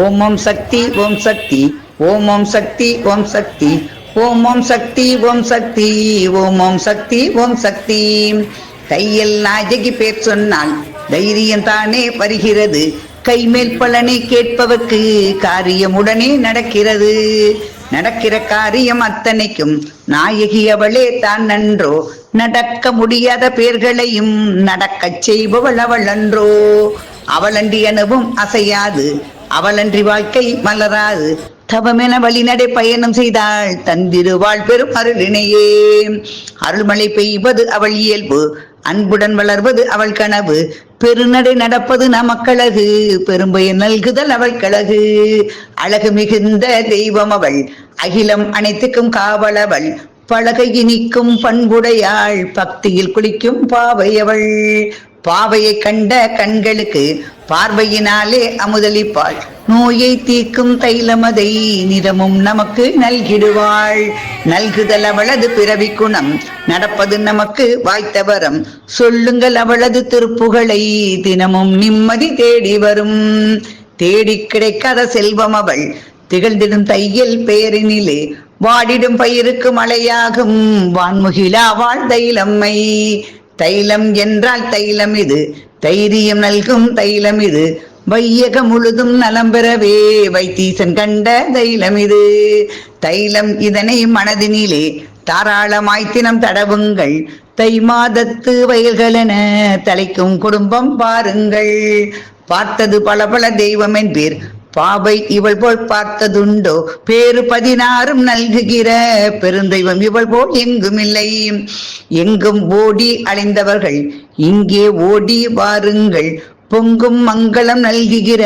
ஓம் ஓம் சக்தி ஓம் சக்தி ஓம் ஓம் சக்தி ஓம் சக்தி ஓம் ஓம் சக்தி ஓம் சக்தி ஓம் ஓம் சக்தி ஓம் சக்தி. கையில் நாயகி பேர் சொன்னால் தைரியம் தானே வருகிறது. கைமேல் பலனை கேட்பவர்க்கு காரியம் உடனே நடக்கிறது. நடக்கிற காரியம் அத்தனைக்கும் நாயகி அவளே தான் நன்றோ நடக்க முடியாத பேர்களையும் நடக்கச் செய்பவள் அவள் அன்றோ. அவளண்டி எனவும் அசையாது. அவளன்றி வாழ்க்கை மலராது தவமென வழிநடை பயணம் செய்தாள் தந்திருவாள் பெரும் அருளினையே. அருள்மழை பெய்வது அவள் இயல்பு அன்புடன் வளர்வது அவள் கனவு. பெருநடை நடப்பது நமக்கழகு பெரும்பயன் நல்குதல் அவள் கழகு. அழகு மிகுந்த தெய்வம் அவள் அகிலம் அனைத்துக்கும் காவலவள் பழகை இனிக்கும் பண்புடையாள் பக்தியில் குளிக்கும் பாவையவள் பாவையை கண்ட கண்களுக்கு பார்வையினாலே அமுதளிப்பாள். நோயை தீர்க்கும் தைலமதை நிறமும் நமக்கு நல்கிடுவாள். நல்குதல் அவளது பிறவி குணம். நடப்பது நமக்கு வாய்த்த வரம் சொல்லுங்கள் அவளது திருப்புகளை தினமும் நிம்மதி தேடி வரும். தேடி கிடைக்காத செல்வம் அவள். திகழ்ந்திடும் தையல் பெயரினிலே வாடிடும் பயிருக்கு மழையாகும் வான்முகிலா வாழ் தைலம்மை. தைலம் என்றால் தைலம் இது. தைரியம் நல்கும் தைலம் இது. வையகம் முழுதும் நலம் பெறவே வைத்தீசன் கண்ட தைலம் இது. தைலம் இதனை மனதினிலே தாராளமாய் தினம் தடவுங்கள். தை மாதத்து வயல்களென தலைக்கும் குடும்பம் பாருங்கள் பார்த்தது பல பல தெய்வம் என்பீர். பாவை இவள் போல் பார்த்ததுண்டோ? பேரு பதினாறும் நல்குகிற பெருந்தெய்வம் இவள் போல் எங்கும் இல்லை எங்கும் ஓடி அலைந்தவர்கள் இங்கே ஓடி வாருங்கள். பொங்கும் மங்களம் நல்குகிற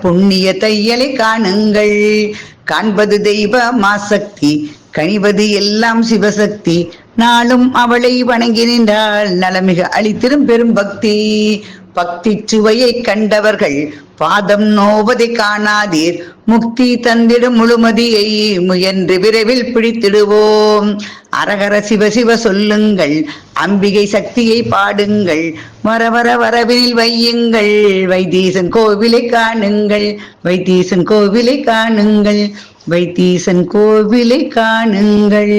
புண்ணிய தையலை காணுங்கள். காண்பது தெய்வ மாசக்தி கனிவது எல்லாம் சிவசக்தி. நாளும் அவளை வணங்கி நின்றால் நலமிக அளித்திரும் பெரும் பக்தி பக்தி சுவையை கண்டவர்கள் பாதம் நோவதை காணாதீர். முக்தி தந்திடும் முழுமதியை முயன்று விரைவில் பிடித்திடுவோம். அரகர சிவ சிவ சொல்லுங்கள் அம்பிகை சக்தியை பாடுங்கள் வர வர வரவினில் வையுங்கள் வைத்தீசன் கோவிலை காணுங்கள் வைத்தீசன் கோவிலை காணுங்கள் வைத்தீசன் கோவிலை காணுங்கள்.